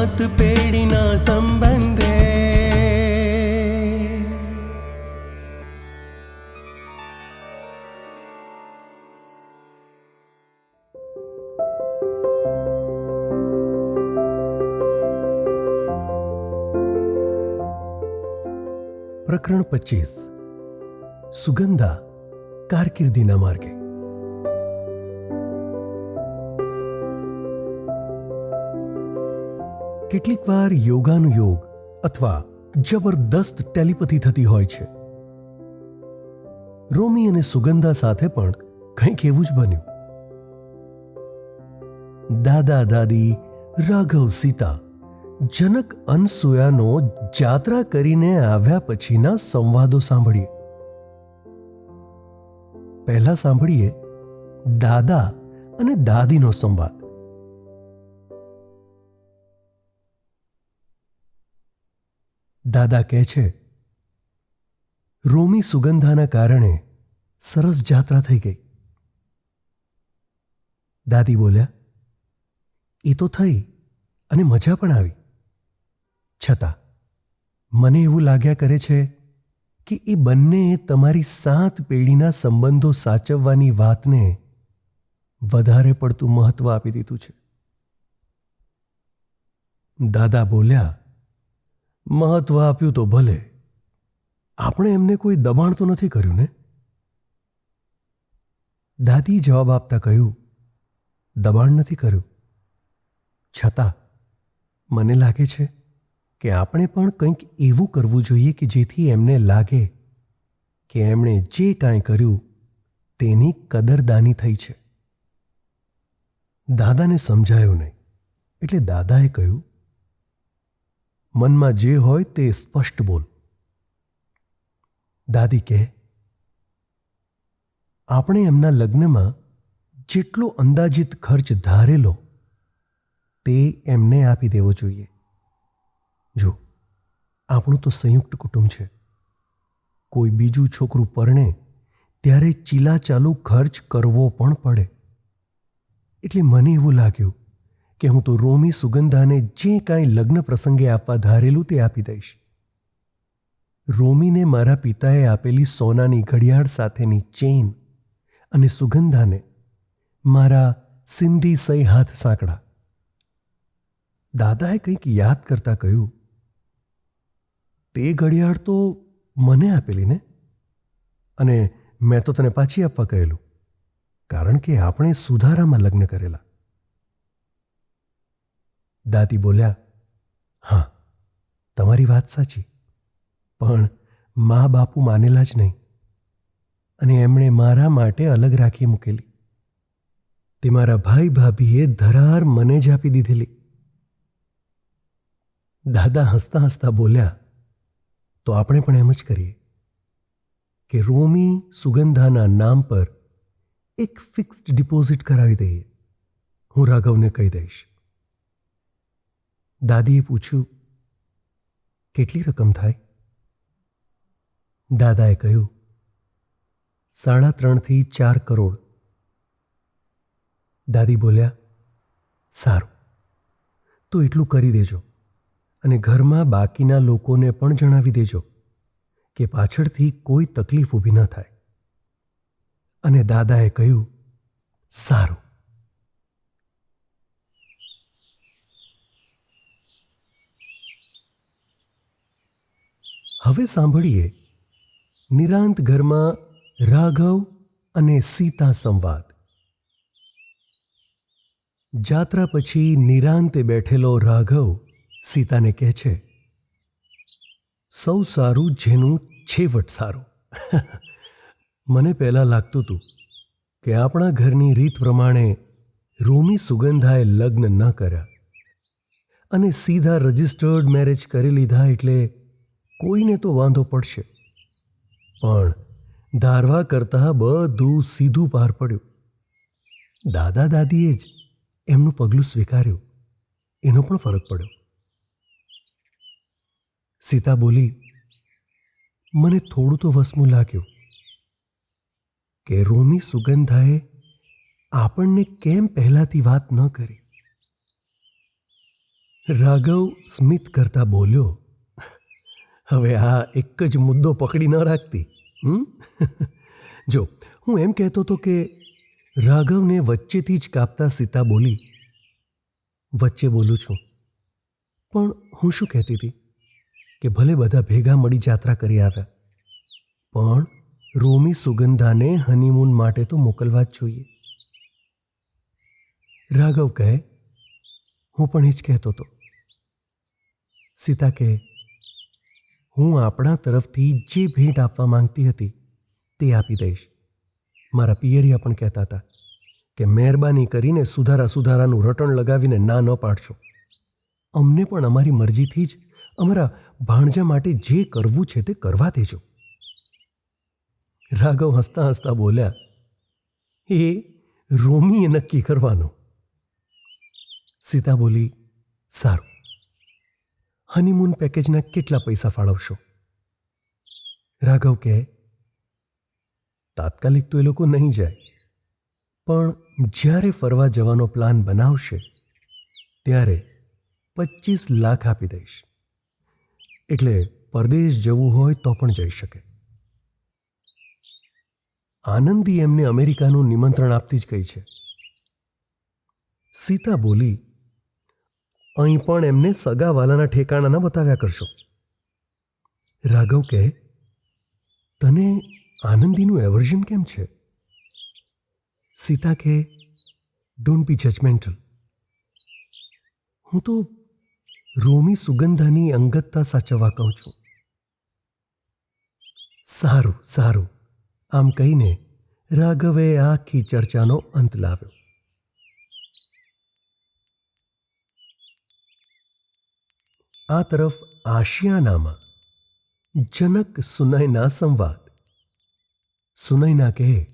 સાત પેઢીના સંબંધે પ્રકરણ પચીસ સુગંધા કારકિર્દીના માર્ગે કેટલીક વાર યોગાનુયોગ અથવા જબરદસ્ત ટેલિપથી થતી હોય છે. રોમી અને સુગંધા સાથે પણ કંઈક એવું જ બન્યું. દાદા દાદી રાઘવ સીતા જનક અનસુયાનો જાત્રા કરીને આવ્યા પછીના સંવાદો સાંભળીએ. પહેલા સાંભળીએ દાદા અને દાદીનો સંવાદ. દાદા કહે છે, રોમી સુગંધાના કારણે સરસ જાત્રા થઈ ગઈ. દાદી બોલ્યા, એ તો થઈ અને મજા પણ આવી. છતાં મને એવું લાગ્યા કરે છે કે એ બંને તમારી સાત પેઢીના સંબંધો સાચવવાની વાતને વધારે પડતું મહત્વ આપી દીધું છે. દાદા બોલ્યા મહત્વ આપ્યું તો ભલે. આપણે એમને કોઈ દબાણ તો નથી કર્યું ને? દાદી જવાબ આપતા કહ્યું, દબાણ નથી કર્યું. છતાં, મને લાગે છે કે આપણે પણ કંઈક એવું કરવું જોઈએ કે જેથી એમને લાગે કે એમણે જે કાંઈ કર્યું તેની કદરદાની થઈ છે. દાદાને સમજાયું નહીં. એટલે દાદાએ કહ્યું મનમાં જે હોય તે સ્પષ્ટ બોલ. દાદી કહે, આપણે એમના લગ્નમાં જેટલો અંદાજિત ખર્ચ ધારેલો તે એમને આપી દેવો જોઈએ. જો, આપણું તો સંયુક્ત કુટુંબ છે. કોઈ બીજું છોકરું પરણે ત્યારે ચીલાચાલુ ખર્ચ કરવો પણ પડે. એટલે મને એવું લાગ્યું કે હું તો રોમી સુગંધાને જે કાંઈ લગ્ન પ્રસંગે આપવા ધારેલું તે આપી દઈશ. રોમીને મારા પિતાએ આપેલી સોનાની ઘડિયાળ સાથેની ચેઇન અને સુગંધાને મારા સિંધી સહી હાથ સાંકડા દાદાએ કંઈક યાદ કરતા કહ્યું, તે ઘડિયાળ તો મને આપેલી ને? અને મેં તો તને પાછી આપવા કહેલું, કારણ કે આપણે સુધારામાં લગ્ન કરેલા. દાદી બોલ્યા, હા, તમારી વાત સાચી, પણ મા બાપુ માનેલા જ નહીં અને એમણે મારા માટે અલગ રાખી મૂકેલી. તે મારા ભાઈ ભાભીએ ધરાર મને જ આપી દીધેલી. દાદા હસતા હસતા બોલ્યા, તો આપણે પણ એમ જ કરીએ કે રોમી સુગંધાના નામ પર એક ફિક્સ્ડ ડિપોઝિટ કરાવી દઈએ. હું રાઘવને કહી દઈશ. દાદીએ પૂછ્યું, કેટલી રકમ થાય? દાદાએ કહ્યું, સાડા ત્રણથી ચાર કરોડ. દાદી બોલ્યા, સારું. તો એટલું કરી દેજો અને ઘરમાં બાકીના લોકોને પણ જણાવી દેજો કે પાછળથી કોઈ તકલીફ ઊભી ન થાય. અને દાદાએ કહ્યું, સારું. હવે સાંભળીએ નિરાંત ઘરમાં રાઘવ અને સીતા સંવાદ. જાત્રા પછી નિરાંતે બેઠેલો રાઘવ સીતાને કહે છે, સૌ સારું જેનું છેવટ સારું. મને પહેલાં લાગતું હતું કે આપણા ઘરની રીત પ્રમાણે રોમી સુગંધાએ લગ્ન ન કર્યા અને સીધા રજિસ્ટર્ડ મેરેજ કરી લીધા એટલે કોઈને તો વાંધો પડશે. પણ ધારવા કરતાં બધું સીધું પાર પડ્યું. દાદા દાદીએ જ એમનું પગલું સ્વીકાર્યું. એનો પણ ફરક પડ્યો. સીતા બોલી, મને થોડું તો વસમું લાગ્યું કે રોમી સુગંધાએ આપણને કેમ પહેલાથી વાત ન કરી. રાઘવ સ્મિત કરતા બોલ્યો હવે આ એક જ મુદ્દો પકડી ન રાખતી જો, હું એમ કહેતો હતો કે રાઘવને વચ્ચેથી જ કાપતા સીતા બોલી, વચ્ચે બોલું છું. પણ હું શું કહેતી હતી? કે ભલે બધા ભેગા મળી જાત્રા કરી આવ્યા પણ રોમી સુગંધાને હનીમૂન માટે તો મોકલવા જ જોઈએ. રાઘવ કહે, હું પણ એ જ કહેતો હતો. સીતા કહે હું આપણા તરફથી જે ભેટ આપવા માંગતી હતી તે આપી દઈશ. મારા પિયરિયા પણ કહેતા હતા કે મહેરબાની કરીને સુધારા સુધારાનું રટણ લગાવીને ના ન પાડશો. અમને પણ અમારી મરજીથી જ અમારા ભાણજા માટે જે કરવું છે તે કરવા દેજો. રાઘવ હસતા હસતા બોલ્યા એ રોમીએ નક્કી કરવાનું. સીતા બોલી, સારું. હનીમૂન પેકેજના કેટલા પૈસા ફાળવશો? રાઘવ કહે, તાત્કાલિક તો એ લોકો નહીં જાય. પણ જ્યારે ફરવા જવાનો પ્લાન બનાવશે, ત્યારે પચીસ લાખ આપી દઈશ. એટલે પરદેશ જવું હોય તો પણ જઈ શકે. આનંદી એમને અમેરિકાનું નિમંત્રણ આપતી જ કહી છે. સીતા બોલી અહીં પણ એમને સગાવાલાના ઠેકાણા ન બતાવ્યા કરશો. રાઘવ કહે, તને આનંદીનું એવર્ઝન કેમ છે? સીતા કહે ડોન્ટ બી જજમેન્ટલ હું તો રોમી સુગંધાની અંગતતા સાચવવા કહું છું. સારું સારું. આમ કહીને રાઘવે આખી ચર્ચાનો અંત લાવ્યો. આ તરફ આશિયાનામાં જનક સુનયના સંવાદ. સુનયના કહે,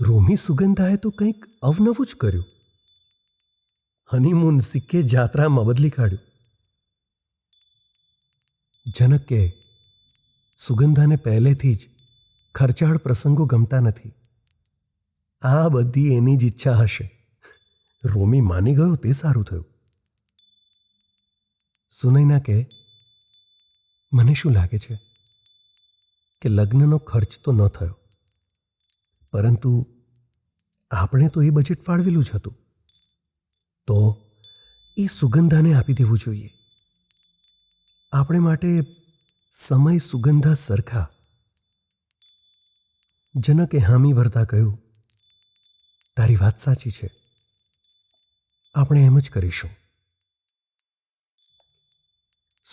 રોમી સુગંધાએ તો કંઈક અવનવું જ કર્યું. હનીમૂન સિક્કે જાત્રામાં બદલી કાઢ્યું. જનક કહે, સુગંધાને પહેલેથી જ ખર્ચાળ પ્રસંગો ગમતા નથી. આ બધી એની જ ઈચ્છા હશે. રોમી માની ગયો તે સારું થયું. સુનૈના કહે, મને શું લાગે છે કે લગ્નનો ખર્ચ તો ન થયો, પરંતુ આપણે તો એ બજેટ ફાળવેલું જ હતું. તો એ સુગંધાને આપી દેવું જોઈએ. આપણે માટે સમય સુગંધા સરખા. જનકે હામી ભરતા કહ્યું, તારી વાત સાચી છે. આપણે એમ જ કરીશું.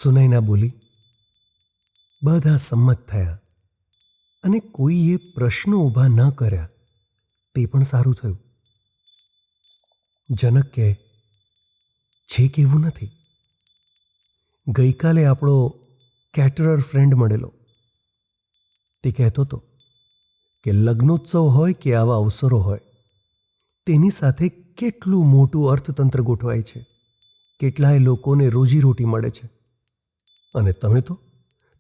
સુનૈના બોલી. બધા સંમત થયા અને કોઈએ પ્રશ્નો ઊભા ન કર્યા તે પણ સારું થયું. જનક કહે, છે કેવું નથી? ગઈકાલે આપણો કેટરર ફ્રેન્ડ મળેલો. તે કહેતો હતો કે લગ્નોત્સવ હોય કે આવા અવસરો હોય, તેની સાથે કેટલું મોટું અર્થતંત્ર ગોઠવાય છે. કેટલાય લોકોને રોજીરોટી મળે છે. અને તમે તો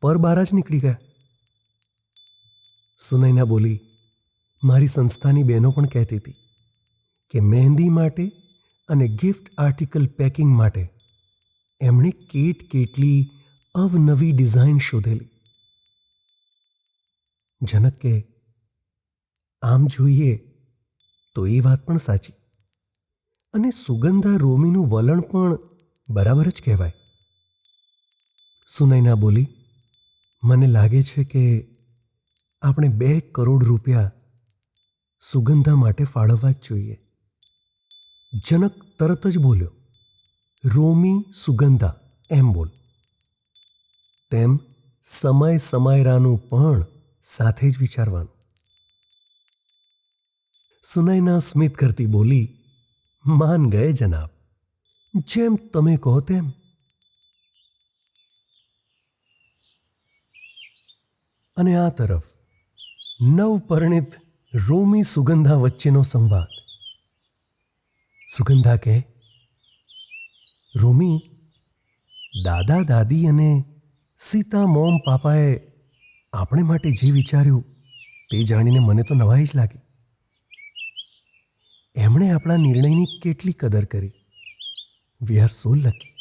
પરબાર જ નીકળી ગયા. સુનૈના બોલી, મારી સંસ્થાની બહેનો પણ કહેતી હતી કે મહેંદી માટે અને ગિફ્ટ આર્ટિકલ પેકિંગ માટે એમણે કેટ કેટલી અવનવી ડિઝાઇન શોધેલી. જનક કે આમ જોઈએ તો એ વાત પણ સાચી. અને સુગંધા રોમીનું વલણ પણ બરાબર જ કહેવાય. સુનૈના બોલી, મને લાગે છે કે આપણે બે કરોડ રૂપિયા સુગંધા માટે ફાળવવા જ જોઈએ. જનક તરત જ બોલ્યો, રોમી સુગંધા, એમ બોલ. તેમ સમય સમાયરાનું પણ સાથે જ વિચારવાનું. સુનૈના સ્મિત કરતી બોલી, માન ગયે જનાબ, જેમ તમે કહો તેમ અને આ તરફ નવપરિણિત રોમી સુગંધા વચ્ચેનો સંવાદ. સુગંધા કહે, રોમી, દાદા, દાદી અને સીતા મોમ પાપાએ આપણે માટે જે વિચાર્યું તે જાણીને મને તો નવાઈ જ લાગી. એમણે આપણા નિર્ણયની કેટલી કદર કરી. વી આર સો લકી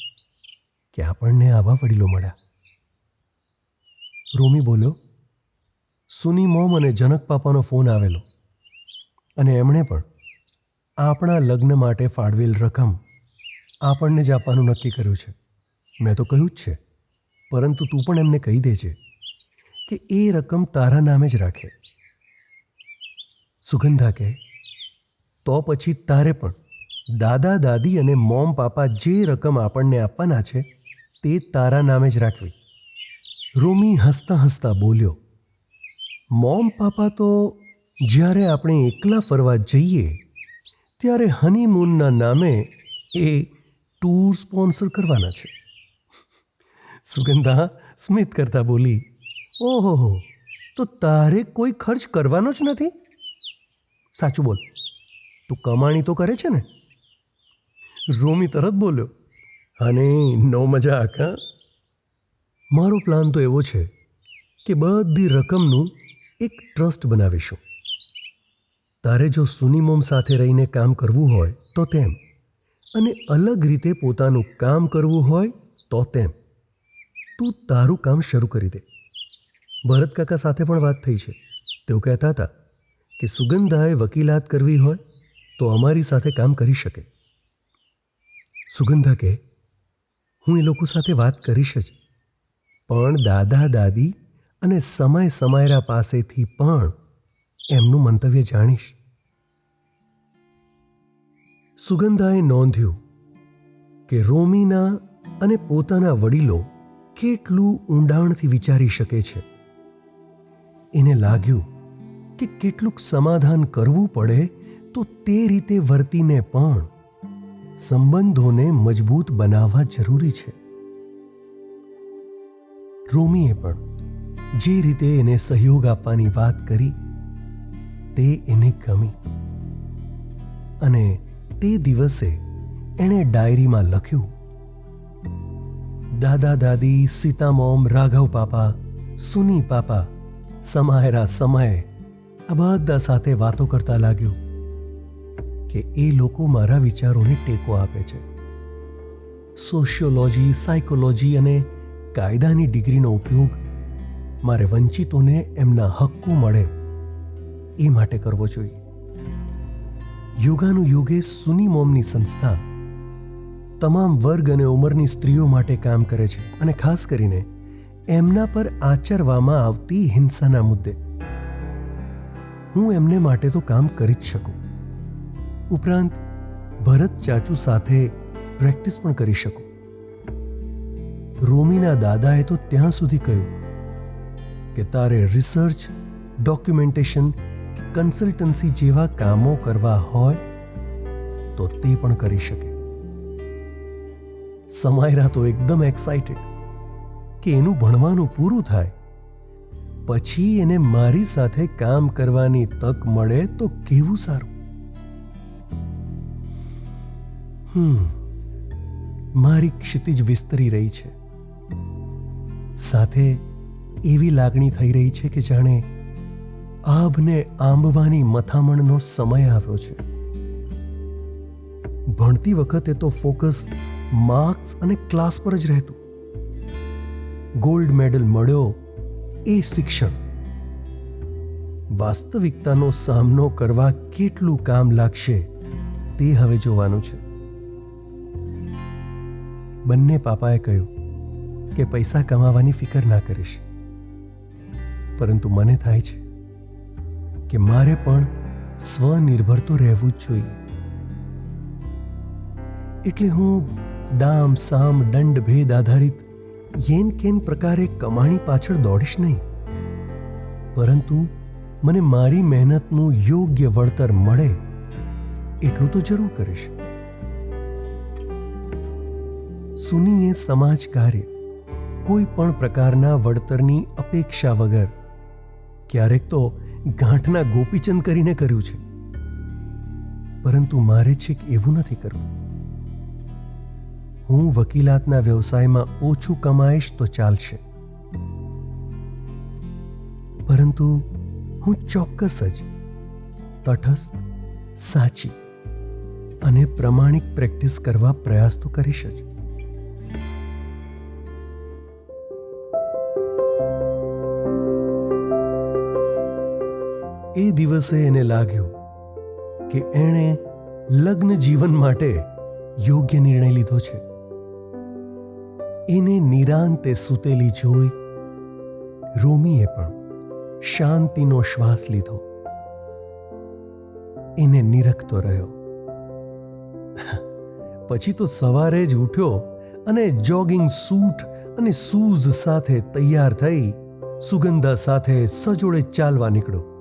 કે આપણને આવા વડીલો મળ્યા. રોમી બોલ્યો સુની મોમ અને જનક પાપાનો ફોન આવેલો. અને એમણે પણ આપણા લગ્ન માટે ફાળવેલ રકમ આપણને જ આપવાનું નક્કી કર્યું છે. મેં તો કહ્યું જ છે. પરંતુ તું પણ એમને કહી દેજે કે એ રકમ તારા નામે જ રાખે. સુગંધા કહે, તો પછી તારે પણ દાદા, દાદી અને મોમ પાપા જે રકમ આપણને આપવાના છે તે તારા નામે જ રાખવી. રોમી હસતા હસતા બોલ્યો મોમ પાપા તો જ્યારે આપણે એકલા ફરવા જઈએ, ત્યારે હનીમૂનના નામે એ ટૂર સ્પોન્સર કરવાના છે. સુગંધા, સ્મિત કરતા બોલી, ઓહો તો તારે કોઈ ખર્ચ કરવાનો જ નથી? સાચું બોલ, તું કમાણી તો કરે છે ને? રોમી તરત બોલ્યો, અને નો મજા આકા મારો પ્લાન તો એવો છે કે બધી રકમનું એક ટ્રસ્ટ બનાવીશું. તારે જો સુનિમોમ સાથે રહીને કામ કરવું હોય તો તેમ. અને અલગ રીતે પોતાનું કામ કરવું હોય તો તેમ. તું તારું કામ શરૂ કરી દે. ભરત કાકા સાથે પણ વાત થઈ છે. તેઓ કહેતા હતા કે સુગંધાએ વકીલાત કરવી હોય તો અમારી સાથે કામ કરી શકે. સુગંધા કે હું એ લોકો સાથે વાત કરીશ જ. પણ દાદા દાદી અને સમય સમયરા પાસેથી પણ એમનું મંતવ્ય જાણીશ. સુગંધાએ નોંધ્યું કે રોમીના અને પોતાના વડીલો કેટલું ઊંડાણથી વિચારી શકે છે. એને લાગ્યું કે કેટલુંક સમાધાન કરવું પડે તો તે રીતે વર્તીને પણ સંબંધોને મજબૂત બનાવવા જરૂરી છે. રોમીએ પણ જે રીતે એને સહયોગ આપવાની વાત કરી, તે એને ગમી. અને તે દિવસે એણે ડાયરીમાં લખ્યું, દાદા દાદી, સીતામોમ, રાઘવ પાપા, સુની પાપા સમાયરા સમયે આ બધા સાથે વાતો કરતા લાગ્યું કે એ લોકો મારા વિચારોને ટેકો આપે છે. સોશિયોલોજી, સાયકોલોજી અને કાયદાની ડિગ્રીનો ઉપયોગ મારે વંચિતોને એમના હક્કો મળે એ માટે કરવો જોઈએ. યોગાનું યોગે સુની મોમની સંસ્થા તમામ વર્ગ અને ઉંમરની સ્ત્રીઓ માટે કામ કરે છે અને ખાસ કરીને એમના પર આચરવામાં આવતી હિંસાના મુદ્દે. હું એમને માટે તો કામ કરી જ શકું. ઉપરાંત ભરત ચાચુ સાથે પ્રેક્ટિસ પણ કરી શકું. રોમીના દાદાએ તો ત્યાં સુધી કહ્યું કે તારે રિસર્ચ ડોક્યુમેન્ટેશન કે કન્સલ્ટન્સી જેવા કામો કરવા હોય તો તે પણ કરી શકે. સમાયરા તો એકદમ એક્સાઇટેડ કે એનું ભણવાનું પૂરું થાય. પછી એને મારી સાથે કામ કરવાની તક મળે તો કેવું સારું? હમ, મારી ક્ષિતિજ વિસ્તરી રહી છે. સાથે એવી લાગણી થઈ રહી છે કે જાણે આભને આંબવાની મથામણનો સમય આવ્યો છે. ભણતી વખતે તો ફોકસ માર્ક્સ અને ક્લાસ પર જ રહેતું. ગોલ્ડ મેડલ મળ્યો એ શિક્ષણ. વાસ્તવિકતાનો સામનો કરવા કેટલું કામ લાગશે તે હવે જોવાનું છે. બંને પાપાએ કહ્યું કે પૈસા કમાવાની ફિકર ના કરીશ. પરંતુ મને થાય છે કે મારે પણ સ્વનિર્ભર તો રહેવું જ જોઈએ. એટલે હું દામ, સામ, દંડ, ભેદ આધારિત યેન કેન પ્રકારે કમાણી પાછળ દોડીશ નહીં. પરંતુ મને મારી મહેનતનું યોગ્ય વળતર મળે એટલું તો જરૂર કરીશ. સુનીએ સમાજ કાર્ય કોઈ પણ પ્રકારના વળતરની અપેક્ષા વગર ક્યારેક તો ગાંઠના ગોપીચંદ કરીને કર્યું છે. પરંતુ મારે છેક એવું નથી કરવું. હું વકીલાતના વ્યવસાયમાં ઓછું કમાઈશ તો ચાલશે. પરંતુ હું ચોક્કસ જ તટસ્થ, સાચી અને પ્રમાણિક પ્રેક્ટિસ કરવા પ્રયાસ તો કરીશ જ. દિવસે એને લાગ્યું કે એણે લગ્ન જીવન માટે યોગ્ય નિર્ણય લીધો છે. એને નિરાંતે સૂતેલી જોઈ રોમીએ પણ શાંતિનો શ્વાસ લીધો. એને નિરખતો રહ્યો. પછી તો સવારે જ ઉઠ્યો અને જોગિંગ સૂટ અને શૂઝ સાથે તૈયાર થઈ સુગંધા સાથે સજોડે ચાલવા નીકળ્યો.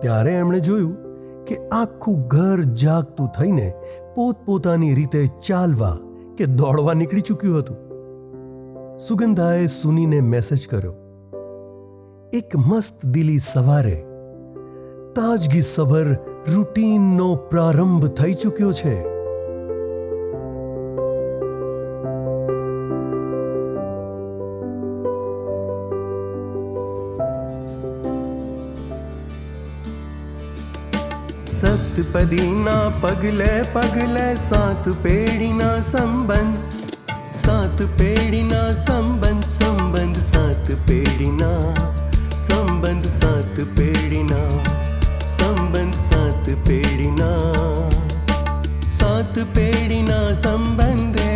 ત્યારે એમણે જોયું કે આખું ઘર જાગતું થઈને પોતપોતાની રીતે ચાલવા કે દોડવા નીકળી ચૂક્યું હતું. સુગંધાએ સુનીને મેસેજ કર્યો, એક મસ્ત દિલી સવારે તાજગી સભર રૂટીનનો પ્રારંભ થઈ ચૂક્યો છે. सत पदीना पगले पगले सात पेड़ीना संबंध सात पेड़ीना संबंध संबंध सात पेड़ीना संबंध सात पेड़ीना संबंध सात पेड़ीना सात पेड़ीना संबंध